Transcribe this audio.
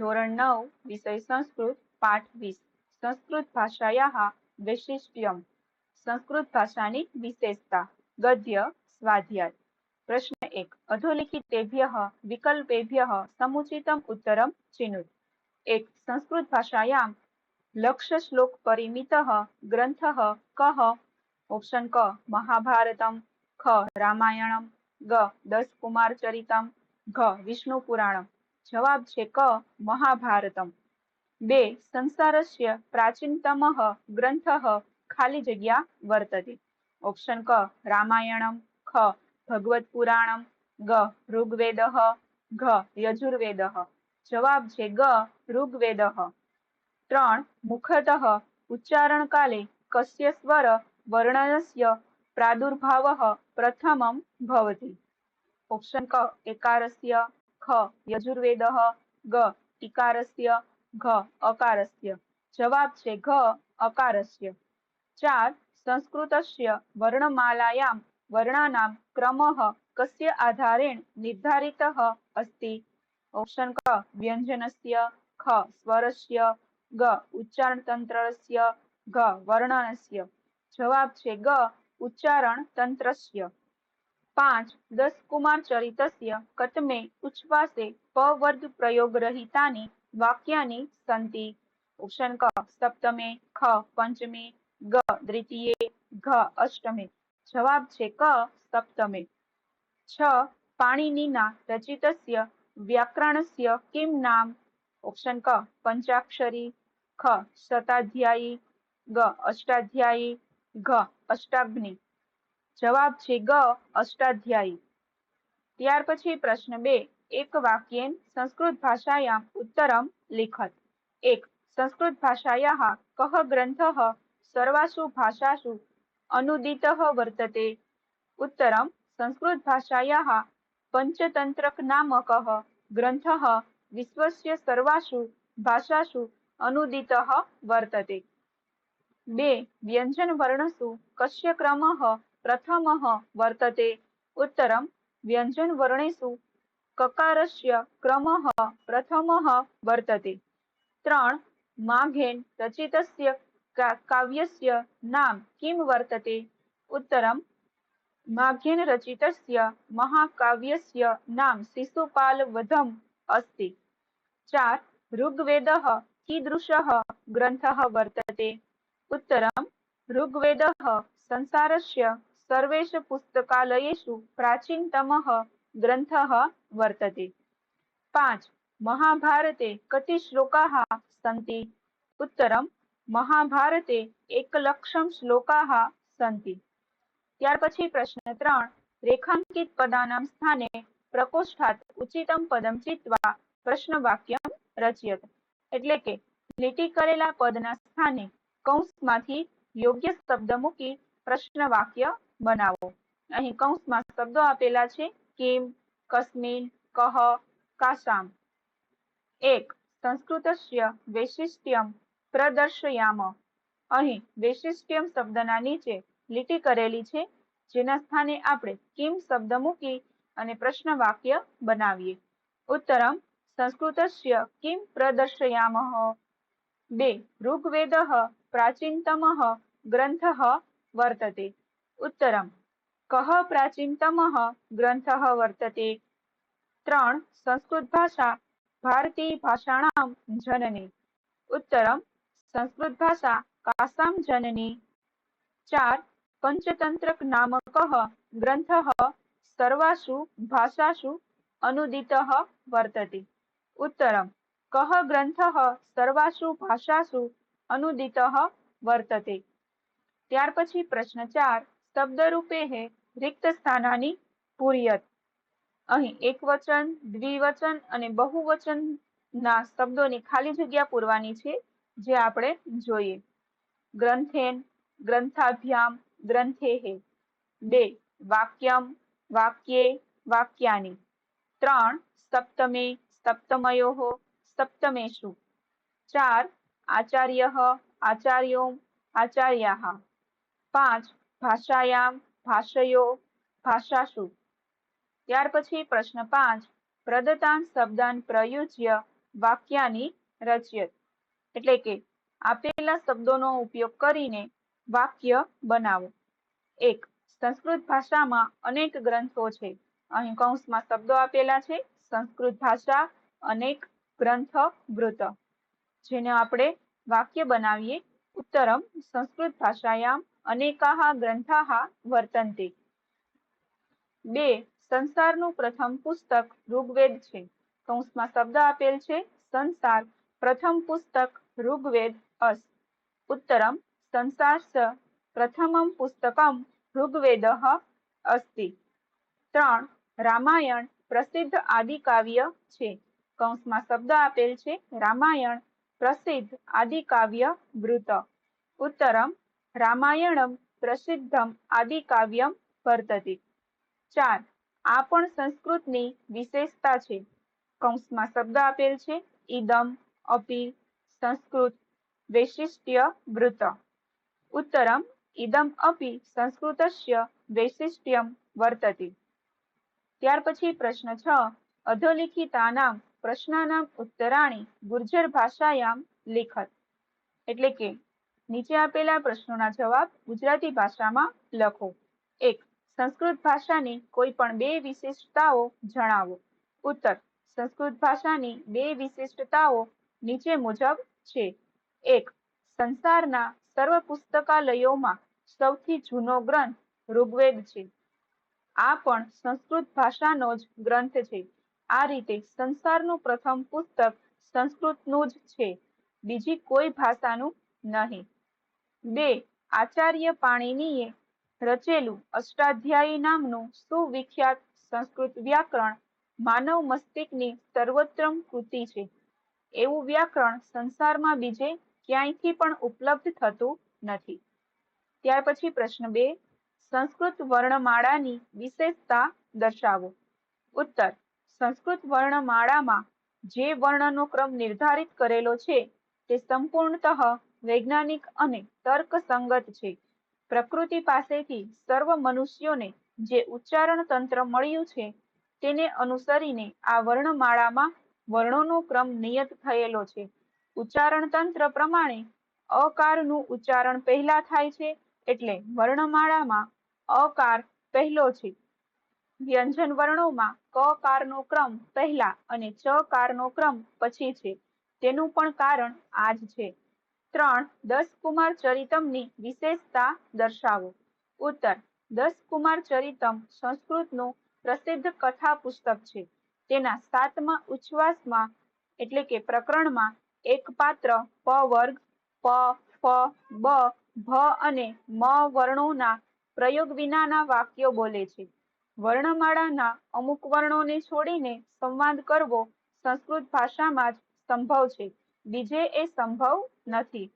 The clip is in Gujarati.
ધોરણ નવ, વિષય સંસ્કૃત, પાઠ વીસ. સંસ્કૃત ભાષાયા વૈશિષ્ટ્યમ. સંસ્કૃત ભાષાની વિશેષતા. ગદ્ય, સ્વાધ્યાય. પ્રશ્ન એક. અધોલિખિતેભ્ય વિકલ્પેભ્ય સમુચિતમ ઉત્તરમ ચિનુ એક. સંસ્કૃત ભાષાયામ લક્ષ શ્લોક પરિમિત ગ્રંથ કહ ઓપ્શન ક. મહાભારતમ. ખ. રામાયણમ. ગ. દસ કુમાર ચરિતમ ઘ. વિષ્ણુ પુરાણમ જવાબ છે ક, મહાભારતમ. બે, સંસારસ્ય પ્રાચીનતમ ગ્રંથ ખાલી જગ્યા વર્તતે. ઓપ્શન ક, રામાયણમ, ખ, ભગવત પુરાણમ, ગ, ઋગ્વેદ, ઘ, યજુર્વેદ. જવાબ છે ગ, ઋગ્વેદ. ત્રણ, મુખત ઉચ્ચારણ કાલે કસ્ય સ્વર વર્ણનસ્ય પ્રાદુર્ભાવ પ્રથમમ ભવતી. ઓપ્શન ક, એકારસ્ય ખ, યજુર્વેદ ગ, ટીકારસ્ય, ઘ, અકારસ્ય. જવાબ છે ઘ, અકારસ્ય. ચાર, સંસ્કૃતસ્ય, વર્ણમાલાયામ, વર્ણાનામ, ક્રમઃ, કસ્ય આધારેણ, નિર્ધારિતઃ અસ્તિ. ઓપ્શન ક, વ્યંજનસ્ય, ખ, સ્વરસ્ય, ગ ઉચ્ચારણ તંત્રસ્ય ઘ, વર્ણનસ્ય. જવાબ છે ગ ઉચ્ચારણ તંત્રસ્ય પાંચ દસ કુમાર ચરિતસ્ય કતમે ઉચ્છ્વાસે પવર્ગ પ્રયોગ રહિતાની વાક્યાની સંતિ ઓપ્શન ક સપ્તમે, ખ પંચમે, ગ દ્વિતીય, ઘ અષ્ટમે. જવાબ છે ક સપ્તમે. છ પાણીનીના રચિતસ્ય વ્યાકરણસ્ય કિમ નામ? ઓપ્શન ક પંચાક્ષરી, ખ શતાધ્યાયી, ગ અષ્ટાધ્યાયી, ઘ અષ્ટાગ્નિ. જવાબ છે ગ, અષ્ટાધ્યાયી. ત્યાર પછી પ્રશ્ન બે, એક વાક્યેન સંસ્કૃત ભાષાયામ ઉત્તરમ લિખત. એક, સંસ્કૃત ભાષાયા કહ ગ્રંથ સર્વાસુ ભાષાસુ અનુદિત વર્તતે. ઉત્તરમ, સંસ્કૃત ભાષાયા પંચતંત્રક નામક ગ્રંથ વિશ્વસ્ય સર્વાસુ ભાષાસુ અનુદિત વર્તતે. બે, વ્યંજન વર્ણસુ કશ્ય ક્રમઃ प्रथमः वर्तते। उत्तरं ककार से क्रम प्रथम वर्तते। त्रण माघेन रचित का, काव्यस्य नाम किं वर्तते? उत्तरं माघेन रचित महाकाव्यस्य नाम शिशुपालवधम् अस्ति। चार ग्रंथ वर्त है वर्तते? ऋग्वेद संसार से सर्वेषु पुस्तकालयेषु प्राचीनतमः ग्रन्थः वर्तते पांच महाभारते कति श्लोकाः सन्ति उत्तरं महाभारते एकलक्षं श्लोकाः सन्ति ત્યાર પછી પ્રશ્ન ત્રણ રેખાંકિત પદાનામ સ્થાને પ્રકોષ્ઠાત ઉચિતમ પદમ ચિત્વા પ્રશ્ન વાક્યમ રચયત એટલે કે લીટી કરેલા પદના સ્થાને કૌંસમાંથી યોગ્ય શબ્દ મૂકી પ્રશ્ન વાક્ય બનાવો. અહીં કૌંસમાં શબ્દો આપેલા છે, કિમ કસ્મિન કહ કાશામ એક, સંસ્કૃતસ્ય વૈશિષ્ટ્યમ પ્રદર્શયામ. અહીં વૈશિષ્ટ્યમ શબ્દના નીચે લીટી કરેલી છે, જેના સ્થાને આપણે કિમ શબ્દ મૂકી અને પ્રશ્ન વાક્ય બનાવીએ. ઉત્તરમ, સંસ્કૃતસ્ય કિમ પ્રદર્શયામ. બે, ઋગ્વેદ પ્રાચીનતમ ગ્રંથ વર્તતે. ઉત્તરમ. કહ પ્રાચીનતમ ગ્રંથ વર્તતે. ત્રણ, સંસ્કૃત ભાષા, ભારતીય ભાષાણામ જનની. ઉત્તરમ, સંસ્કૃત ભાષા કાસામ જનની. ચાર, પંચતંત્રક નામક ગ્રંથ સર્વાસુ ભાષાસુ અનુદિત વર્તતે. ઉત્તરમ, કહ ગ્રંથ સર્વાસુ ભાષાસુ અનુદિત વર્તતે. ત્યાર પછી પ્રશ્ન ચાર શબ્દ રૂપે હે, રિક્ત સ્થાનાની પૂરિયત. અહીં એકવચન, દ્વિવચન અને બહુવચન ના શબ્દોની ખાલી જગ્યા પૂરવાની છે, જે આપણે જોઈએ. ગ્રંથેન, ગ્રંથાભ્યામ, ગ્રંથે હે. બે, વાક્યમ, વાક્યે, વાક્યાની. ત્રણ, સપ્તમે, સપ્તમયો સપ્તમેશુ ચાર, આચાર્ય આચાર્યો આચાર્યા પાંચ ભાષાયામ, ભાષયો ભાષાશુ ત્યાર પછી પ્રશ્ન પાંચ પ્રદતાન શબ્દાન પ્રયુજ્ય વાક્યાની રચયત. એટલે કે, આપેલા શબ્દોનો ઉપયોગ કરીને વાક્ય બનાવો. એક, સંસ્કૃત ભાષામાં અનેક ગ્રંથો છે. અહીં કૌંસમાં શબ્દો આપેલા છે. સંસ્કૃત ભાષા, અનેક ગ્રંથ વૃત જેને આપણે વાક્ય બનાવીએ, ઉત્તરમ સંસ્કૃત ભાષાયામ અનેકાહ ગ્રંથાહ વર્તન્તે બે, સંસારનું પ્રથમ પુસ્તક ઋગ્વેદ છે. કૌંસમાં શબ્દ આપેલ છે, સંસાર પ્રથમ પુસ્તક ઋગ્વેદ અસ. ઉત્તરમ, સંસાર પ્રથમમ પુસ્તકમ ઋગ્વેદ અસ્તિ. ત્રણ, રામાયણ પ્રસિદ્ધ આદિકાવ્ય છે. કૌંસમાં શબ્દ આપેલ છે, રામાયણ પ્રસિદ્ધ આદિકાવ્ય વૃત. ઉત્તરમ રામાયણમ પ્રસિદ્ધમ આદિકાવ્યમ વર્તતે. ચાર, આ પણ સંસ્કૃતની વિશેષતા છે. કૌંસમાં શબ્દ આપેલ છે ઇદમ અપી સંસ્કૃત, વૈશિષ્ટ્ય વૃત ઉત્તરમ ઇદમ અપી સંસ્કૃતસ્ય, વૈશિષ્ટ્યમ, વર્તતે. ત્યાર પછી પ્રશ્ન છ, અધોલિખિતાનામ, પ્રશ્નાનામ ઉત્તરાણી, ગુર્જર ભાષાયામ લેખત એટલે કે નીચે આપેલા પ્રશ્નોના જવાબ ગુજરાતી ભાષામાં લખો. એક, સંસ્કૃત ભાષાની કોઈ પણ બે વિશિષ્ટતાઓ જણાવો. ઉત્તર, સંસ્કૃત ભાષાની બે વિશિષ્ટતાઓ નીચે મુજબ છે. એક, સંસારના સર્વ પુસ્તકાલયોમાં સૌથી જૂનો ગ્રંથ ઋગ્વેદ છે. આ પણ સંસ્કૃત ભાષાનો જ ગ્રંથ છે. આ રીતે સંસારનું પ્રથમ પુસ્તક સંસ્કૃતનું જ છે. બીજી કોઈ ભાષાનું નહીં. બે, આચાર્ય પાણીનીએ રચેલું અષ્ટાધ્યાયી નામનું સુવિખ્યાત સંસ્કૃત વ્યાકરણ માનવ મસ્તિષ્કની સર્વોત્તમ કૃતિ છે. એવું વ્યાકરણ સંસારમાં બીજે ક્યાંયથી પણ ઉપલબ્ધ થતું નથી. ત્યાર પછી પ્રશ્ન બે, સંસ્કૃત વર્ણમાળાની વિશેષતા દર્શાવો. ઉત્તર, સંસ્કૃત વર્ણમાળામાં જે વર્ણનો ક્રમ નિર્ધારિત કરેલો છે તે સંપૂર્ણતઃ વૈજ્ઞાનિક અને તર્કસંગત છે. પ્રકૃતિ પાસેથી સર્વ મનુષ્યોને જે ઉચ્ચારણ તંત્ર મળ્યું છે, તેને અનુસરીને આ વર્ણમાળામાં વર્ણોનો ક્રમ નિયત થયેલો છે. ઉચ્ચારણ તંત્ર પ્રમાણે અકારનું ઉચ્ચારણ પહેલા થાય છે, એટલે વર્ણમાળામાં અકાર પહેલો છે. વ્યંજન વર્ણોમાં ક કારનો ક્રમ પહેલા અને ચ કારનો ક્રમ પછી છે. તેનું પણ કારણ આ જ છે. ત્રણ દસ કુમાર ચરિતમની વિશેષતા દર્શાવો. ઉત્તર દસ કુમાર ચરિતમ સંસ્કૃતનું પ્રસિદ્ધ કથા પુસ્તક છે. તેના સાતમા ઉચ્છવાસમાં, એટલે કે પ્રકરણમાં એક પાત્ર પ વર્ગ, પ, ફ, બ, ભ અને મ વર્ણોના પ્રયોગ વિનાના વાક્યો બોલે છે. વર્ણમાળાના અમુક વર્ણોને છોડીને સંવાદ કરવો સંસ્કૃત ભાષામાં જ સંભવ છે. બીજે એ સંભવ નથી.